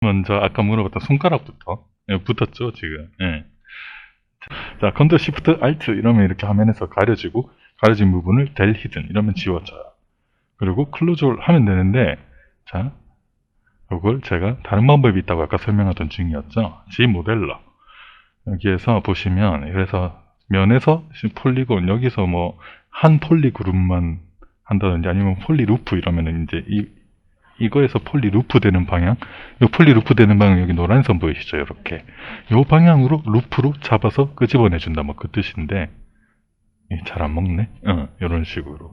먼저 아까 물어봤던 손가락부터. 예, 붙었죠 지금. 예. 자 컨트롤 시프트 알트 이러면 이렇게 화면에서 가려지고 가려진 부분을 델 히든 이러면 지워져요. 그리고 클로즈를 하면 되는데 자 이걸 제가 다른 방법이 있다고 아까 설명하던 중이었죠? G 모델러 여기에서 보시면 그래서 면에서 폴리곤 여기서 뭐 한 폴리 그룹만 한다든지 아니면 폴리 루프 이러면은 이제 이 이거에서 폴리 루프 되는 방향? 이 폴리 루프 되는 방향 여기 노란 선 보이시죠? 이렇게. 이 방향으로 루프로 잡아서 끄집어내 준다. 뭐 그 뜻인데. 잘 안 먹네? 어, 이런 식으로.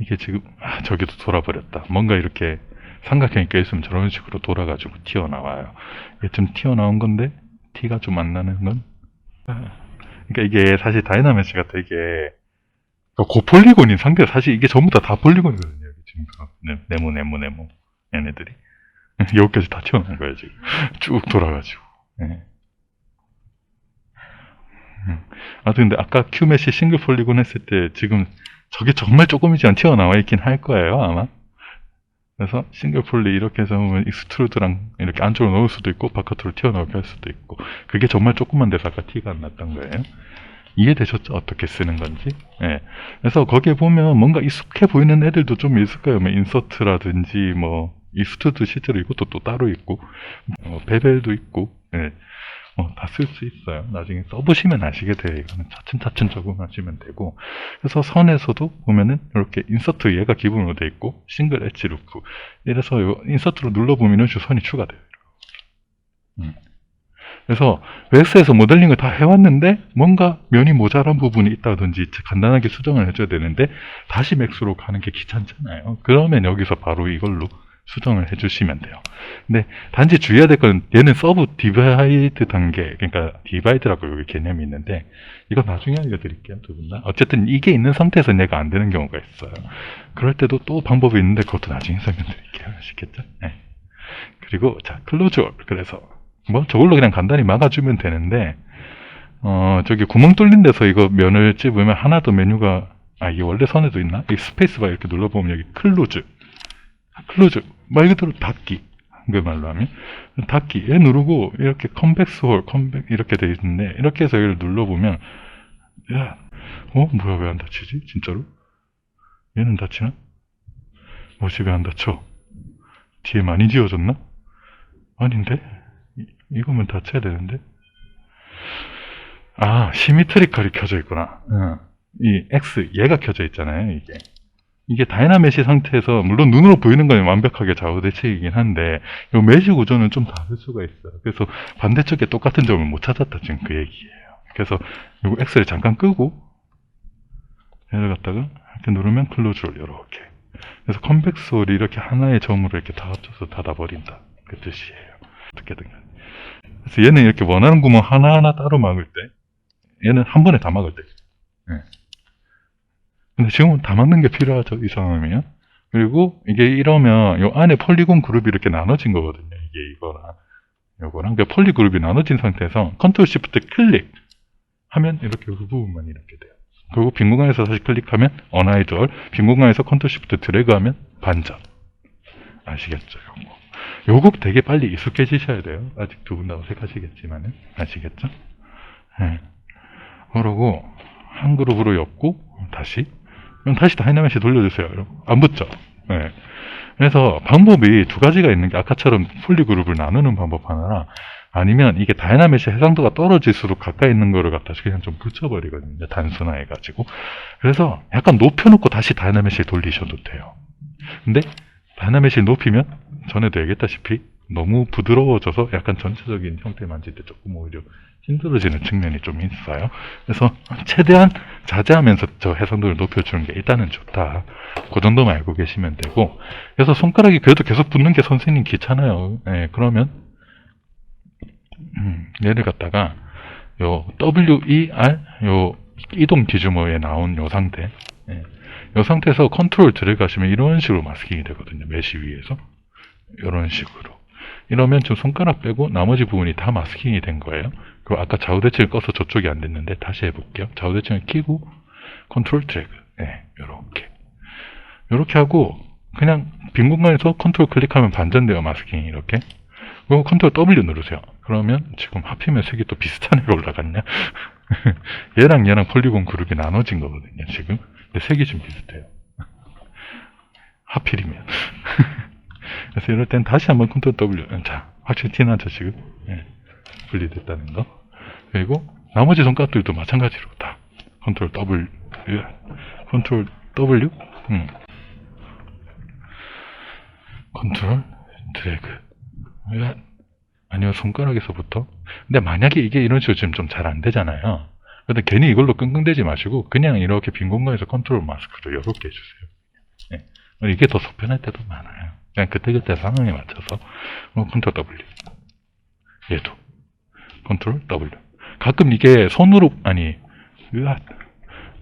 이게 지금 아, 저기도 돌아버렸다. 뭔가 이렇게 삼각형이 껴있으면 저런 식으로 돌아가지고 튀어나와요. 이게 좀 튀어나온 건데 티가 좀 안 나는 건? 아, 그러니까 이게 사실 다이나메시 같은 이게 고폴리곤인 상태 사실 이게 전부 다 다 폴리곤이거든요 여기 지금 네, 네모 네모 네모. 얘네들이. 여기까지 다 튀어나온 거야 지금. 쭉 돌아가지고. 예. 음. 아 근데 아까 큐메시 싱글 폴리곤 했을 때 지금 저게 정말 조금이지만 튀어나와 있긴 할 거예요 아마. 그래서 싱글 폴리 이렇게 해서 보면 익스트루드랑 이렇게 안쪽으로 넣을 수도 있고 바깥으로 튀어나오게 할 수도 있고 그게 정말 조금만 돼서 아까 티가 안 났던 거예요 이해되셨죠? 어떻게 쓰는 건지 예. 그래서 거기에 보면 뭔가 익숙해 보이는 애들도 좀 있을 거예요 뭐 인서트라든지 뭐 익스트루드 실제로 이것도 또 따로 있고 어, 베벨도 있고 예. 어, 다쓸 수 있어요. 나중에 써보시면 아시게 돼요. 이거는 차츰차츰 적응하시면 되고. 그래서 선에서도 보면은 이렇게 인서트 얘가 기본으로 돼 있고 싱글 엣지 루프. 이래서 요 인서트로 눌러보면 이런 식으로 선이 추가돼요. 음. 그래서 웹스에서 모델링을 다 해왔는데 뭔가 면이 모자란 부분이 있다든지 간단하게 수정을 해줘야 되는데 다시 맥스로 가는 게 귀찮잖아요. 그러면 여기서 바로 이걸로 수정을 해주시면 돼요. 근데 단지 주의해야 될 건 얘는 서브 디바이드 단계, 그러니까 디바이드라고 여기 개념이 있는데 이거 나중에 알려드릴게요, 두 분 다. 어쨌든 이게 있는 상태에서 얘가 안 되는 경우가 있어요. 그럴 때도 또 방법이 있는데 그것도 나중에 설명드릴게요. 아시겠죠? 네. 그리고 자 클로즈 그래서 뭐 저걸로 그냥 간단히 막아주면 되는데 어 저기 구멍 뚫린 데서 이거 면을 찝으면 하나 더 메뉴가 아 이게 원래 선에도 있나? 이 스페이스바 이렇게 눌러보면 여기 클로즈 클로즈 말 그대로 닫기 한글말로 하면 닫기 얘 누르고 이렇게 컴백스 홀 컴백 이렇게 돼 있는데 이렇게 해서 이걸 눌러보면 야 어? 뭐야 왜 안 닫히지? 진짜로? 얘는 닫히나? 뭐지 왜 안 닫혀? 뒤에 많이 지워졌나? 아닌데? 이, 이거면 닫혀야 되는데? 아 시미트리컬이 켜져 있구나 응. 이 X 얘가 켜져 있잖아요 이게 이게 다이나메시 상태에서 물론 눈으로 보이는 건 완벽하게 좌우 대칭이긴 한데 이 메시 구조는 좀 다를 수가 있어요. 그래서 반대쪽에 똑같은 점을 못 찾았다 지금 그 얘기예요. 그래서 이 X를 잠깐 끄고 얘를 갖다가 이렇게 누르면 클로즈를 이렇게 그래서 컨벡스홀이 이렇게 하나의 점으로 이렇게 다 합쳐서 닫아버린다 그 뜻이에요. 어떻게든. 그래서 얘는 이렇게 원하는 구멍 하나하나 따로 막을 때 얘는 한 번에 다 막을 때 예. 근데 지금은 다 막는 게 필요하죠, 이 상황이면. 그리고 이게 이러면 요 안에 폴리곤 그룹이 이렇게 나눠진 거거든요. 이게 이거랑 요거랑 그 폴리 그룹이 나눠진 상태에서 컨트롤 시프트 클릭 하면 이렇게 그 부분만 이렇게 돼요. 그리고 빈 공간에서 다시 클릭하면 언아이돌, 빈 공간에서 컨트롤 시프트 드래그 하면 반전. 아시겠죠, 요거. 요거 되게 빨리 익숙해지셔야 돼요. 아직 두 분 다 어색하시겠지만은. 아시겠죠? 예. 그러고 한 그룹으로 엮고 다시 그럼 다시 다이나믹시 돌려주세요. 안 붙죠? 네. 그래서 방법이 두 가지가 있는 게 아까처럼 폴리 그룹을 나누는 방법 하나랑 아니면 이게 다이나믹시 해상도가 떨어질수록 가까이 있는 거를 갖다 그냥 좀 붙여버리거든요. 단순화해가지고. 그래서 약간 높여놓고 다시 다이나믹시 돌리셔도 돼요. 근데 다이나믹시 높이면 전에도 얘기했다시피 너무 부드러워져서 약간 전체적인 형태 만질 때 조금 오히려 힘들어지는 측면이 좀 있어요. 그래서 최대한 자제하면서 저 해상도를 높여주는 게 일단은 좋다. 그 정도만 알고 계시면 되고. 그래서 손가락이 그래도 계속 붙는 게 선생님 귀찮아요. 예, 그러면 음, 얘를 갖다가 요 WER 요 이동 디즈머에 나온 요 상태. 예, 요 상태에서 컨트롤 들어가시면 이런 식으로 마스킹이 되거든요. 메시 위에서. 이런 식으로. 이러면 지금 손가락 빼고 나머지 부분이 다 마스킹이 된 거예요. 그 아까 좌우 대칭을 꺼서 저쪽이 안 됐는데 다시 해볼게요. 좌우 대칭을 끼고 컨트롤 트랙, 네, 요렇게, 요렇게 하고 그냥 빈 공간에서 컨트롤 클릭하면 반전돼요 마스킹이 이렇게. 그리고 컨트롤 W 누르세요. 그러면 지금 하필이면 색이 또 비슷한 애가 올라갔냐? 얘랑 얘랑 폴리곤 그룹이 나눠진 거거든요, 지금. 근데 색이 좀 비슷해요. 하필이면. 그래서 이럴 땐 다시 한번 컨트롤 W. 자, 확실히 티나죠, 지금? 예, 분리됐다는 거. 그리고 나머지 손가락들도 마찬가지로 다 컨트롤 W, 예, 컨트롤 W, 음. 컨트롤 드래그. 예. 아니면 손가락에서부터. 근데 만약에 이게 이런 식으로 지금 좀 잘 안 되잖아요. 근데 괜히 이걸로 끙끙대지 마시고 그냥 이렇게 빈 공간에서 컨트롤 마스크로 이렇게 해주세요. 예. 이게 더 속편할 때도 많아요. 그냥 그때그때 상황에 맞춰서 어, 컨트롤 W. 얘도 컨트롤 W. 가끔 이게 손으로 아니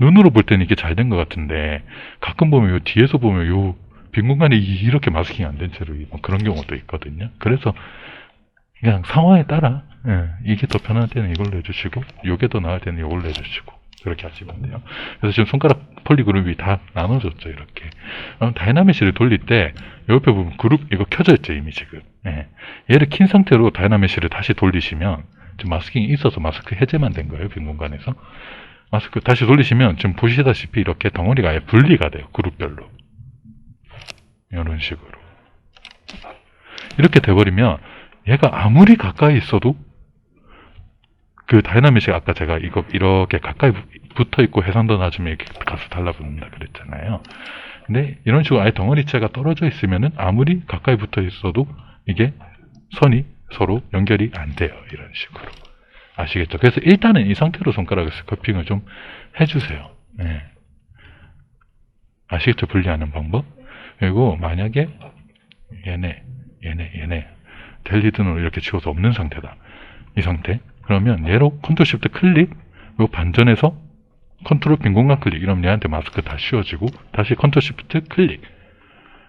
눈으로 볼 때는 이게 잘 된 것 같은데 가끔 보면 요 뒤에서 보면 요 빈 공간이 이렇게 마스킹 안 된 채로 뭐 그런 경우도 있거든요. 그래서 그냥 상황에 따라 예, 이게 더 편할 때는 이걸로 해주시고 요게 더 나을 때는 이걸로 해주시고 그렇게 하시면 돼요. 그래서 지금 손가락 폴리 그룹이 다 나눠졌죠 이렇게. 그럼 다이나메시를 돌릴 때 옆에 보면 그룹 이거 켜져 있죠 이미 지금. 예. 얘를 킨 상태로 다이나메시를 다시 돌리시면 지금 마스킹이 있어서 마스크 해제만 된 거예요 빈 공간에서. 마스크 다시 돌리시면 지금 보시다시피 이렇게 덩어리가 아예 분리가 돼요 그룹별로. 이런 식으로. 이렇게 돼버리면 얘가 아무리 가까이 있어도 그 다이나믹이 아까 제가 이거 이렇게 가까이 붙어 있고 해상도 낮으면 이렇게 가서 달라붙는다 그랬잖아요. 근데 이런 식으로 아예 덩어리체가 떨어져 있으면은 아무리 가까이 붙어 있어도 이게 선이 서로 연결이 안 돼요. 이런 식으로. 아시겠죠? 그래서 일단은 이 상태로 손가락을 스커핑을 좀 해주세요. 네. 아시겠죠? 분리하는 방법? 그리고 만약에 얘네, 얘네, 얘네 델리드는 이렇게 지워서 없는 상태다. 이 상태. 그러면 얘로 컨트롤 시프트 클릭, 요 반전에서 컨트롤 빈 공간 클릭. 이러면 얘한테 마스크 다 씌워지고 다시 컨트롤 시프트 클릭.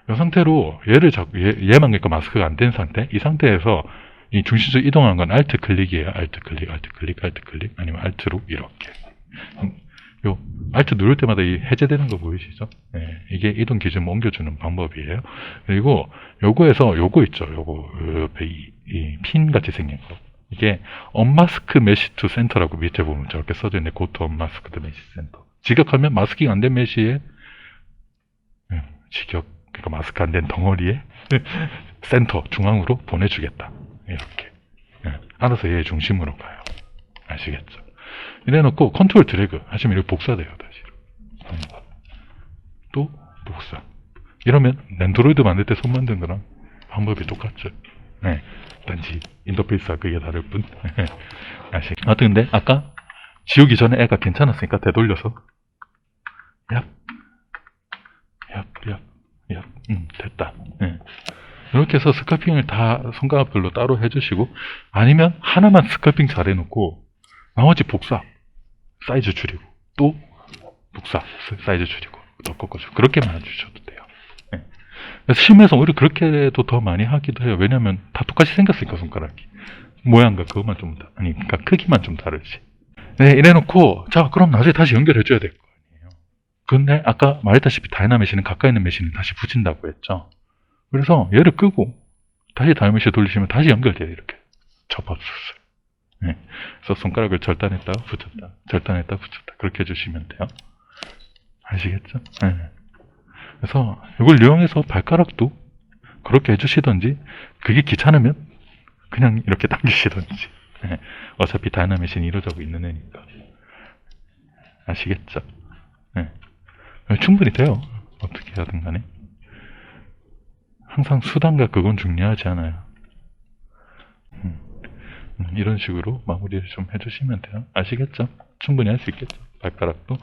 이 상태로 얘를 자꾸 얘, 얘만 그러니까 마스크가 안 된 상태. 이 상태에서 이 중심적 이동하는 건 알트 클릭이에요. 알트 클릭, 알트 클릭, 알트 클릭 아니면 알트로 이렇게. 음, 요 알트 누를 때마다 이 해제되는 거 보이시죠? 네, 이게 이동 기준 옮겨주는 방법이에요. 그리고 요거에서 요거 있죠. 요거 요 옆에 이핀 같이 생긴 거. 이게 언마스크 메시 투 센터라고 밑에 보면 저렇게 써져 있네. 고토 언마스크 드 메시 센터. 직역하면 마스킹 안 된 메시의 음, 직역 그러니까 마스크 안 된 덩어리에 센터 중앙으로 보내주겠다. 이렇게. 예, 알아서 얘 중심으로 가요. 아시겠죠? 이래놓고 컨트롤 드래그 하시면 이렇게 복사돼요 다시. 음. 또 복사. 이러면 랜드로이드 만들 때 손 만든 거랑 방법이 똑같죠. 네. 단지 인터페이스가 그게 다를 뿐. 아시. 아무튼 근데 아까 지우기 전에 애가 괜찮았으니까 되돌려서 얍, 얍, 얍, 얍, 음 됐다. 예. 이렇게 해서 스카핑을 다 손가락별로 따로 해주시고 아니면 하나만 스카핑 잘 해놓고 나머지 복사 사이즈 줄이고 또 복사 사이즈 줄이고 더 꺾어주고 그렇게만 해주셔도. 그래서 심해서 오히려 그렇게 해도 더 많이 하기도 해요. 왜냐면 다 똑같이 생겼으니까 손가락이 모양과 그것만 좀 다, 아니 그러니까 크기만 좀 다르지. 네 이래놓고 자 그럼 나중에 다시 연결해줘야 될 거 아니에요. 근데 아까 말했다시피 다이나메시는 가까이 있는 메시는 다시 붙인다고 했죠. 그래서 얘를 끄고 다시 다이나메시 돌리시면 다시 연결돼요 이렇게 접합수술. 네. 그래서 손가락을 절단했다 붙였다 절단했다 붙였다 그렇게 해주시면 돼요. 아시겠죠? 네. 그래서 이걸 이용해서 발가락도 그렇게 해주시던지 그게 귀찮으면 그냥 이렇게 당기시던지 네. 어차피 다이나메시는 이루어지고 있는 애니까 아시겠죠? 네. 충분히 돼요. 어떻게 하든 간에 항상 수단과 그건 중요하지 않아요. 음. 음, 이런 식으로 마무리를 좀 해주시면 돼요. 아시겠죠? 충분히 할 수 있겠죠? 발가락도.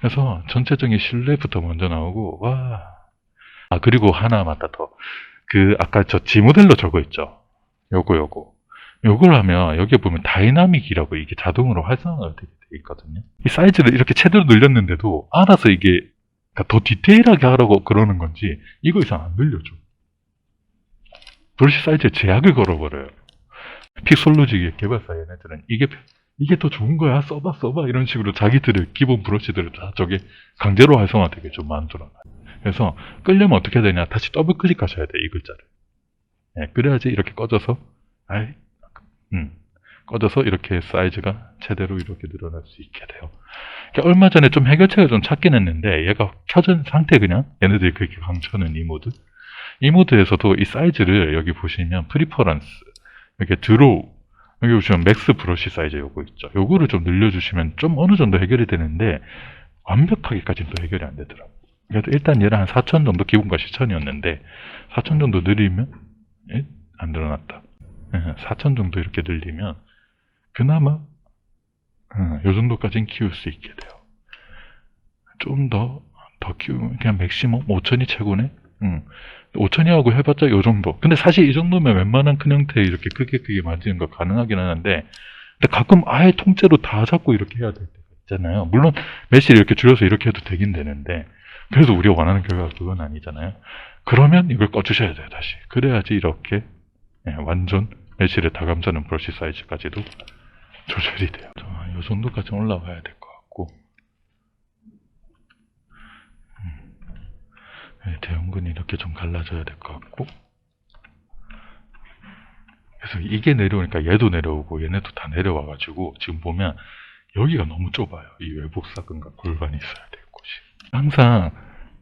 그래서 전체적인 실루엣부터 먼저 나오고, 와. 아, 그리고 하나 맞다 더. 그, 아까 저 G 모델로 적어 있죠? 요거, 요거. 요걸 하면, 여기 에 보면 다이나믹이라고 이게 자동으로 활성화가 되게 돼 있거든요. 이 사이즈를 이렇게 최대로 늘렸는데도, 알아서 이게, 그러니까 더 디테일하게 하라고 그러는 건지, 이거 이상 안 늘려줘. 브러쉬 사이즈에 제약을 걸어버려요. 픽솔로직 개발사 얘네들은 이게 이게 더 좋은 거야 써봐 써봐 이런 식으로 자기들의 기본 브러쉬들을 다 저게 강제로 활성화되게 좀 만들어놔요. 그래서 끌려면 어떻게 해야 되냐 다시 더블 클릭하셔야 돼 이 글자를. 예, 그래야지 이렇게 꺼져서, 아이, 음, 꺼져서 이렇게 사이즈가 제대로 이렇게 늘어날 수 있게 돼요. 그러니까 얼마 전에 좀 해결책을 좀 찾긴 했는데, 얘가 켜진 상태 그냥, 얘네들이 그렇게 강조하는 이 모드. 이 모드에서도 이 사이즈를 여기 보시면 프리퍼런스, 이렇게 드로우, 여기 보시면 맥스 브러쉬 사이즈 요거 있죠. 요거를 좀 늘려주시면 좀 어느 정도 해결이 되는데, 완벽하게까지는 또 해결이 안 되더라고. 그래도 일단 얘를 한 4천 정도 기본가 1000이었는데 4천 정도 늘리면 예? 안 늘어났다. 4천 정도 이렇게 늘리면 그나마 어, 요 정도까지는 키울 수 있게 돼요. 좀 더 더 키우면 그냥 맥시멈 5천이 최고네. 응. 5천이 하고 해봤자 요 정도. 근데 사실 이 정도면 웬만한 큰 형태 이렇게 크게 크게 만지는 거 가능하긴 하는데 근데 가끔 아예 통째로 다 잡고 이렇게 해야 될 때가 있잖아요. 물론 매실 이렇게 줄여서 이렇게 해도 되긴 되는데 그래도 우리가 원하는 결과가 그건 아니잖아요. 그러면 이걸 꺼주셔야 돼요, 다시. 그래야지 이렇게 예, 완전 매실에 다 감싸는 브러쉬 사이즈까지도 조절이 돼요. 자, 이 정도까지 올라와야 될 것 같고 음, 예, 대형근이 이렇게 좀 갈라져야 될 것 같고 그래서 이게 내려오니까 얘도 내려오고 얘네도 다 내려와 가지고 지금 보면 여기가 너무 좁아요. 이 외복사근과 골반이 있어야 될 곳이. 항상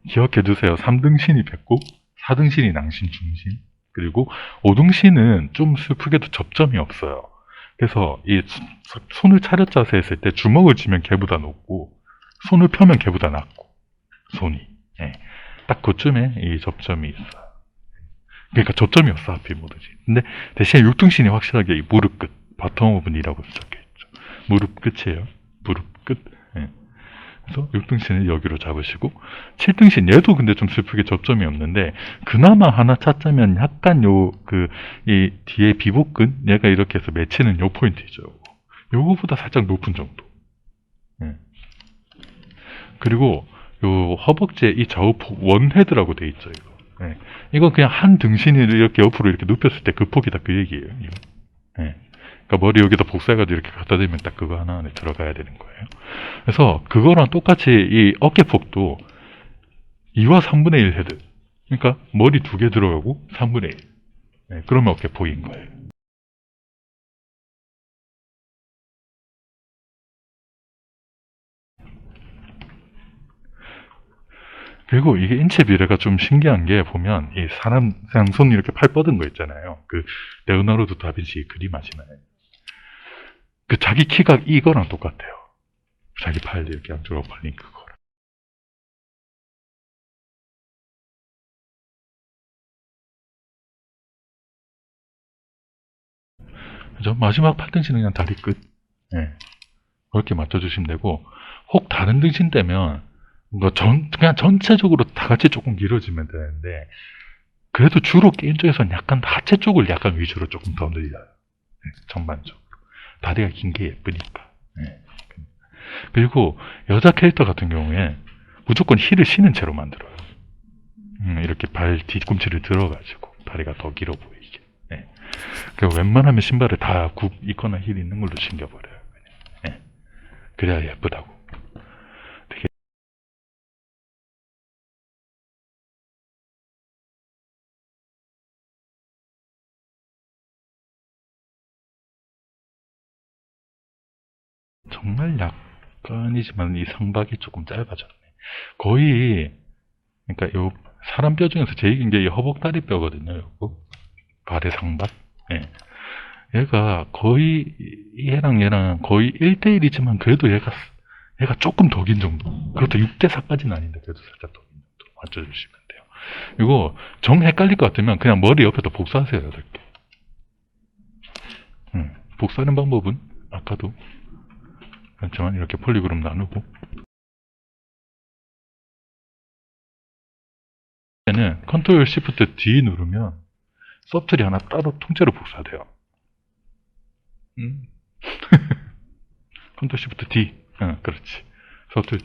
기억해 두세요. 3등신이 배꼽, 4등신이 낭신 중심, 그리고 5등신은 좀 슬프게도 접점이 없어요. 그래서 이 소- 손을 차렷 자세 했을 때 주먹을 쥐면 걔보다 높고, 손을 펴면 걔보다 낮고, 손이. 예. 딱 그쯤에 이 접점이 있어요. 그러니까 접점이 없어, 하필 뭐든지. 근데 대신에 6등신이 확실하게 이 무릎 끝, 바텀 오븐이라고 적혀 있죠. 무릎 끝이에요. 무릎 끝. 예. 그래서 6등신을 여기로 잡으시고 7등신 얘도 근데 좀 슬프게 접점이 없는데 그나마 하나 찾자면 약간 요 그 이 뒤에 비복근 얘가 이렇게 해서 맺히는 요 포인트죠. 요거보다 살짝 높은 정도. 예. 그리고 요 허벅지에 이 좌우폭 원헤드라고 돼 있죠. 이거. 예. 이건 그냥 한 등신을 이렇게 옆으로 이렇게 눕혔을 때 그 폭이 다 그 얘기예요. 이거. 예. 그러니까 머리 여기다 복사해가지고 이렇게 갖다 대면 딱 그거 하나 안에 들어가야 되는 거예요. 그래서 그거랑 똑같이 이 어깨 폭도 2와 3분의 1 헤드. 그러니까 머리 두 개 들어가고 3분의 1. 네, 그러면 어깨 폭인 거예요. 그리고 이게 인체 비례가 좀 신기한 게 보면 이 사람 양손 이렇게 팔 뻗은 거 있잖아요. 그 레오나르도 다빈치 그림 아시나요? 그 자기 키가 이거랑 똑같아요. 자기 팔 이렇게 양쪽으로 벌린 그거. 그죠? 마지막 팔등신은 그냥 다리 끝. 예. 그렇게 맞춰주시면 되고, 혹 다른 등신 되면, 뭐 전, 그냥 전체적으로 다 같이 조금 길어지면 되는데, 그래도 주로 게임 쪽에서는 약간 하체 쪽을 약간 위주로 조금 더 늘려요. 예, 전반적으로. 다리가 긴 게 예쁘니까. 예. 그리고 여자 캐릭터 같은 경우에 무조건 힐을 신은 채로 만들어요. 음, 이렇게 발 뒤꿈치를 들어가지고 다리가 더 길어 보이게. 예. 그 웬만하면 신발을 다 굽 있거나 힐 있는 걸로 신겨버려요. 그래야 예쁘다고. 정말 약간이지만 이 상박이 조금 짧아졌네. 거의 그러니까 요 사람 뼈 중에서 제일 긴 게 이 허벅다리 뼈거든요. 요거 발의 상박. 예. 얘가 거의 얘랑 얘랑 거의 1대1이지만 그래도 얘가 얘가 조금 더 긴 정도. 그렇다 6대4까지는 아닌데 그래도 살짝 더 긴 정도 맞춰주시면 돼요. 이거 정 헷갈릴 것 같으면 그냥 머리 옆에다 복사하세요. 이렇게. 음, 복사하는 방법은 아까도 그렇지만 이렇게 폴리그룹 나누고 얘는 컨트롤 시프트 D 누르면 서프트리 하나 따로 통째로 복사돼요. 음. 컨트롤 시프트 D. 어, 그렇지. 서프트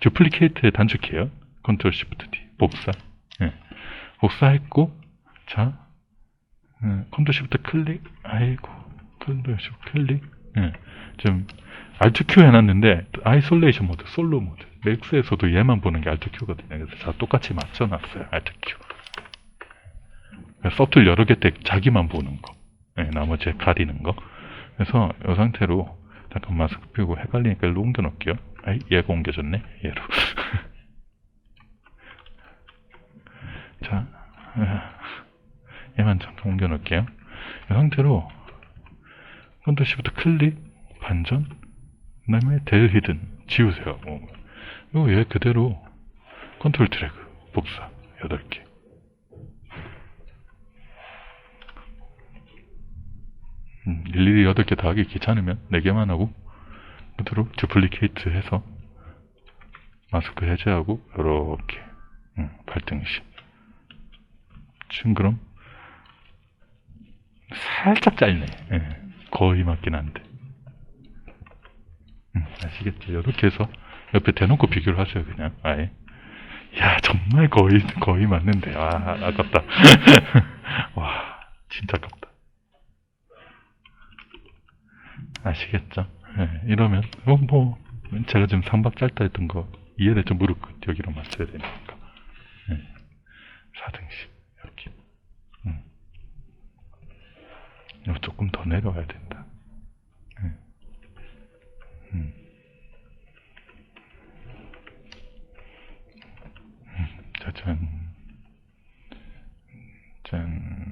듀플리케이트에 단축해요. 컨트롤 시프트 D. 복사. 예. 복사했고 자 예, 컨트롤 시프트 클릭. 아이고. 컨트롤 시프트 클릭. 예. 지 금 Alt Q 해놨는데 아이솔레이션 모드, 솔로 모드. 맥스에서도 얘만 보는 게 Alt Q거든요. 그래서 다 똑같이 맞춰놨어요. Alt Q. 서툴 여러 개 때 자기만 보는 거. 예, 나머지 가리는 거. 그래서 이 상태로 잠깐 마스크 피우고 헷갈리니까 일로 옮겨 놓을게요. 아이, 얘가 옮겨졌네. 얘로. 자, 예, 얘만 잠깐 옮겨 놓을게요. 이 상태로 컨트롤 시프트 클릭, 반전, 그 다음에 델 히든 지우세요. 뭐. 그리고 얘 그대로 컨트롤 드래그 복사 8개. 음, 일일이 8개 다 하기 귀찮으면 4개만 하고 그대로 듀플리케이트 해서 마스크 해제하고 이렇게 음, 발등시 지금 그럼 살짝 짧네 예, 거의 맞긴 한데 음, 아시겠죠? 이렇게 해서 옆에 대놓고 비교를 하세요 그냥 아예 야 정말 거의 거의 맞는데 아 아깝다 와 진짜 아깝다 아시겠죠? 예, 이러면 어, 뭐 제가 지금 상박 짧다 했던 거 이해됐죠? 무릎 끝 여기로 맞춰야 되니까 예, 4등씩 이렇게 음. 이거 조금 더 내려와야 된다 예. 음. 음, 짜잔 짠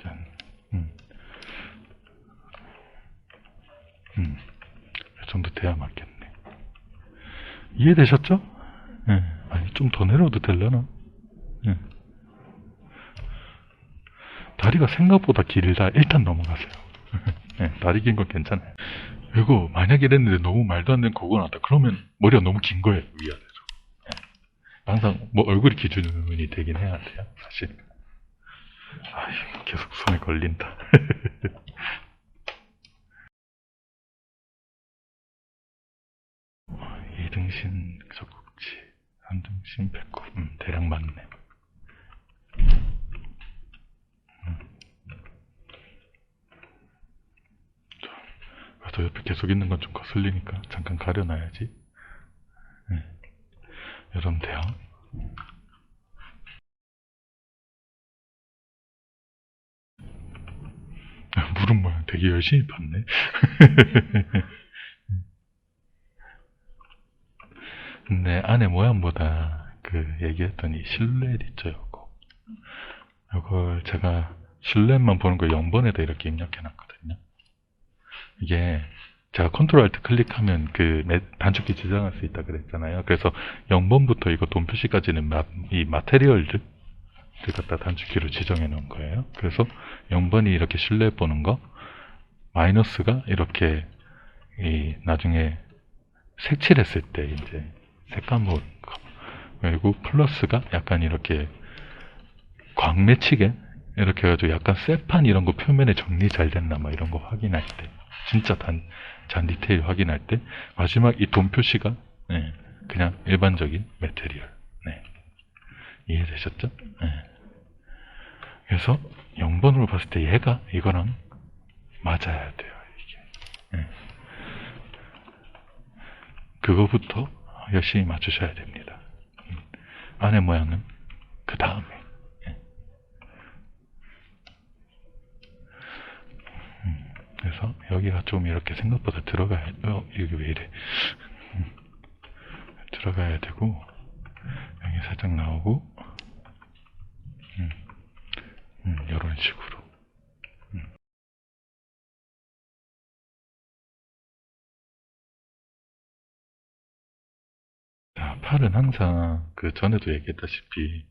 짠. 음. 음, 이 정도 돼야 맞겠네. 이해되셨죠? 예. 아니, 좀 더 내려도 되려나? 예. 다리가 생각보다 길다. 일단 넘어가세요. 예, 다리 긴 건 괜찮아요. 이거, 만약에 이랬는데 너무 말도 안 되는 그거 나왔다. 그러면 머리가 너무 긴 거예요, 위아래로. 예. 항상, 뭐, 얼굴이 기준이 되긴 해야 돼요, 사실. 아휴, 계속 손에 걸린다. 이등신 적국지, 삼등신 배꼽, 음, 대략 맞네. 음. 자, 그래도 옆에 계속 있는 건 좀 거슬리니까 잠깐 가려놔야지. 네. 이러면 돼요. 아, 무릎 모양 되게 열심히 봤네. 근데 안에 모양보다 그 얘기했던 이 실루엣 있죠, 요거. 요걸 제가 실루엣만 보는 거 0번에다 이렇게 입력해 놨거든요. 이게 제가 컨트롤 알트 클릭하면 그 내- 단축키 지정할 수 있다 그랬잖아요. 그래서 0번부터 이거 돈 표시까지는 마, 이 마테리얼들 을 갖다 단축키로 지정해 놓은 거예요. 그래서 0번이 이렇게 실루엣 보는 거, 마이너스가 이렇게 이 나중에 색칠했을 때 이제 색감 보는 거. 그리고 플러스가 약간 이렇게 광 맺히게 이렇게 해가지고 약간 쇠판 이런 거 표면에 정리 잘 됐나 뭐 이런 거 확인할 때 진짜 단, 잔 디테일 확인할 때 마지막 이 돈 표시가 네, 그냥 일반적인 메테리얼 네. 이해되셨죠? 네. 그래서 0번으로 봤을 때 얘가 이거랑 맞아야 돼요 이게 네. 그거부터 열심히 맞추셔야 됩니다. 음. 안의 모양은 그 다음에. 음. 그래서 여기가 좀 이렇게 생각보다 들어가야, 어, 여기 왜 이래. 음. 들어가야 되고, 여기 살짝 나오고, 음. 음, 이런 식으로. 자, 팔은 항상 그 전에도 얘기했다시피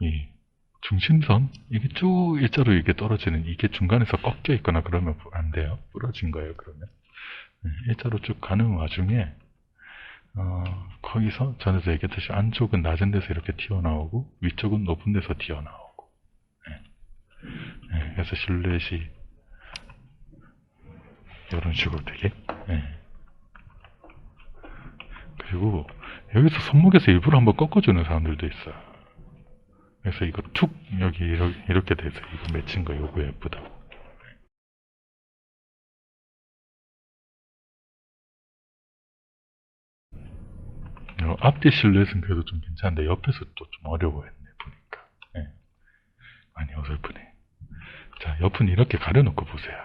이 중심선 이게 쭉 일자로 이게 떨어지는 이게 중간에서 꺾여 있거나 그러면 안 돼요. 부러진 거예요. 그러면 네, 일자로 쭉 가는 와중에 어, 거기서 전에도 얘기했듯이 안쪽은 낮은 데서 이렇게 튀어나오고 위쪽은 높은 데서 튀어나오고 네. 네, 그래서 실루엣이 이런 식으로 되게 네. 그리고 여기서 손목에서 일부러 한번 꺾어주는 사람들도 있어요. 그래서 이거 툭 여기 이렇게, 돼서 이거 맺힌 거 요거 예쁘다. 요 앞뒤 실루엣은 그래도 좀 괜찮은데 옆에서 또 좀 어려워했네 보니까. 예. 많이 어설프네. 자, 옆은 이렇게 가려놓고 보세요.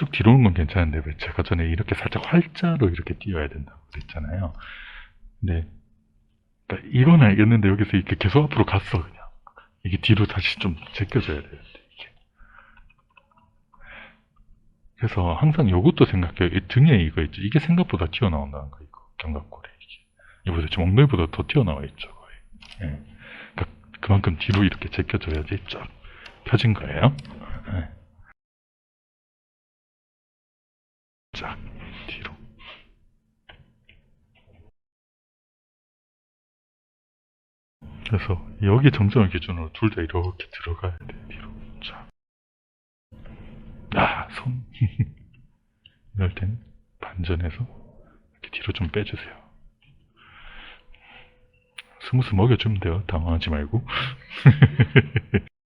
쭉 뒤로 오는 건 괜찮은데, 왜 제가 전에 이렇게 살짝 활자로 이렇게 뛰어야 된다고 그랬잖아요. 근데, 그러니까 이건 알겠는데, 여기서 이렇게 계속 앞으로 갔어, 그냥. 이게 뒤로 다시 좀 제껴줘야 돼요. 그래서 항상 요것도 생각해요. 이 등에 이거 있죠. 이게 생각보다 튀어나온다는 거, 이거. 견갑골에. 이게. 이보다 지금 엉덩이보다 더 튀어나와 있죠, 거의. 예. 그러니까 그만큼 뒤로 이렇게 제껴줘야지 쫙 펴진 거예요. 예. 쫙 뒤로. 그래서 여기 정점을 기준으로 둘 다 이렇게 들어가야 돼 뒤로. 쫙. 아, 손. 이럴 땐 반전해서 이렇게 뒤로 좀 빼주세요. 스무스 먹여주면 돼요. 당황하지 말고.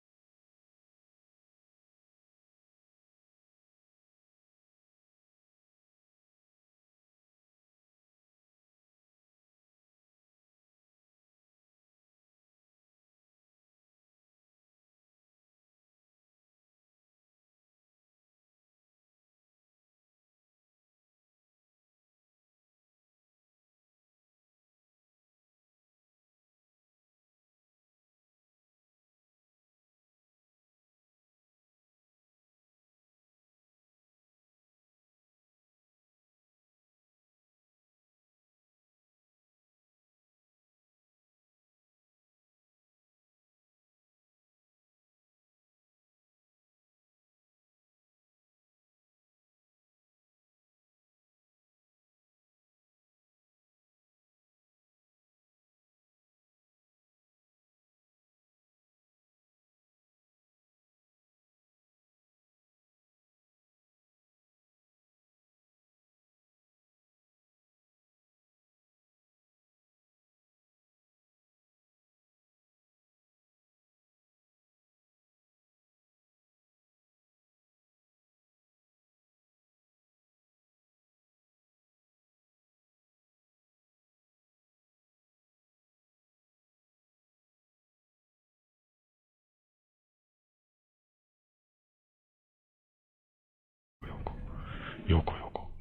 요거, 요거.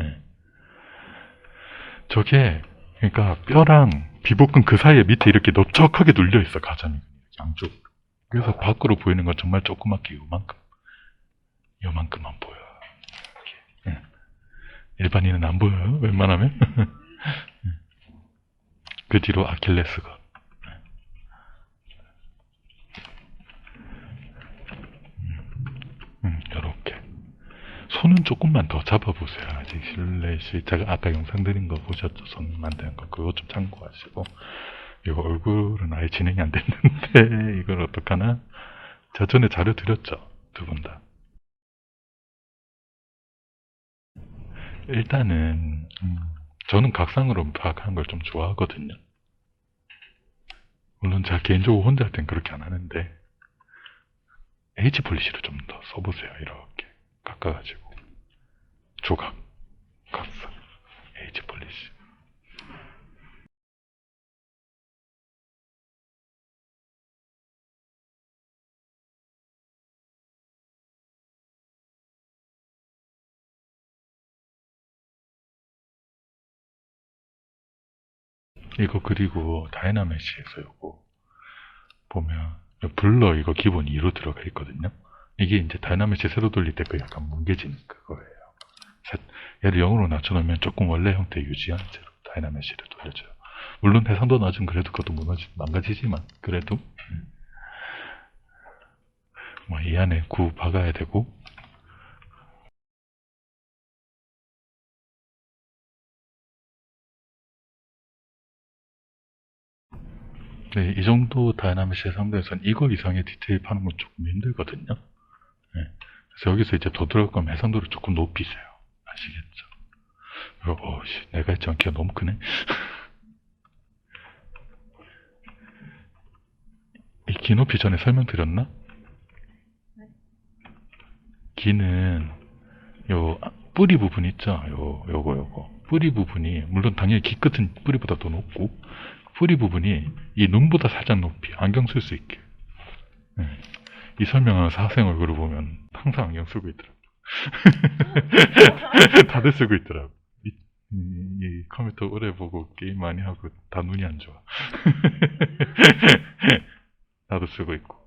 예. 저게, 그러니까 뼈랑 비복근 그 사이에 밑에 이렇게 넓적하게 눌려 있어, 가자미. 양쪽. 그래서 밖으로 보이는 건 정말 조그맣게 요만큼. 요만큼만 보여. 예. 일반인은 안 보여요, 웬만하면. 그 뒤로 아킬레스건. 음, 요렇게. 손은 조금만 더 잡아보세요. 아직 실내시 제가 아까 영상 드린 거 보셨죠? 손 만드는 거 그거 좀 참고하시고 이거 얼굴은 아예 진행이 안 됐는데 이걸 어떡하나? 저 전에 자료 드렸죠? 두 분 다. 일단은 음, 저는 각상으로 파악하는 걸 좀 좋아하거든요. 물론 제가 개인적으로 혼자 할 땐 그렇게 안 하는데 H 폴리시를 좀 더 써보세요. 이렇게 깎아가지고 조각 각성 H 폴리시 이거 그리고 다이나메시에서 요거 보면 요 블러 이거 기본 2로 들어가 있거든요. 이게 이제 다이나메시 세로 돌릴 때 그 약간 뭉개진 그거예요. 셋- 얘를 0으로 낮춰놓으면 조금 원래 형태 유지한 채로 다이나메시를 돌려줘요. 물론 해상도 낮은 그래도 그것도 무너지, 망가지지만 그래도 뭐 이 안에 구 박아야 되고 네, 이 정도 다이나믹시의 상대에서는 이거 이상의 디테일 파는 건 조금 힘들거든요. 네, 그래서 여기서 이제 더 들어갈 거면 해상도를 조금 높이세요. 아시겠죠? 이거, 어, 씨, 내가 했지 않기가 너무 크네. 이 기 높이 전에 설명드렸나? 기는 요 뿌리 부분 있죠? 요 요거 요거 뿌리 부분이 물론 당연히 귀 끝은 뿌리보다 더 높고 뿌리 부분이 이 눈보다 살짝 높이 안경 쓸 수 있게 네. 이 설명하면서 학생 얼굴을 보면 항상 안경 쓰고 있더라고 다들 쓰고 있더라고. 이, 이- 이 컴퓨터 오래 보고 게임 많이 하고 다 눈이 안 좋아. 나도 쓰고 있고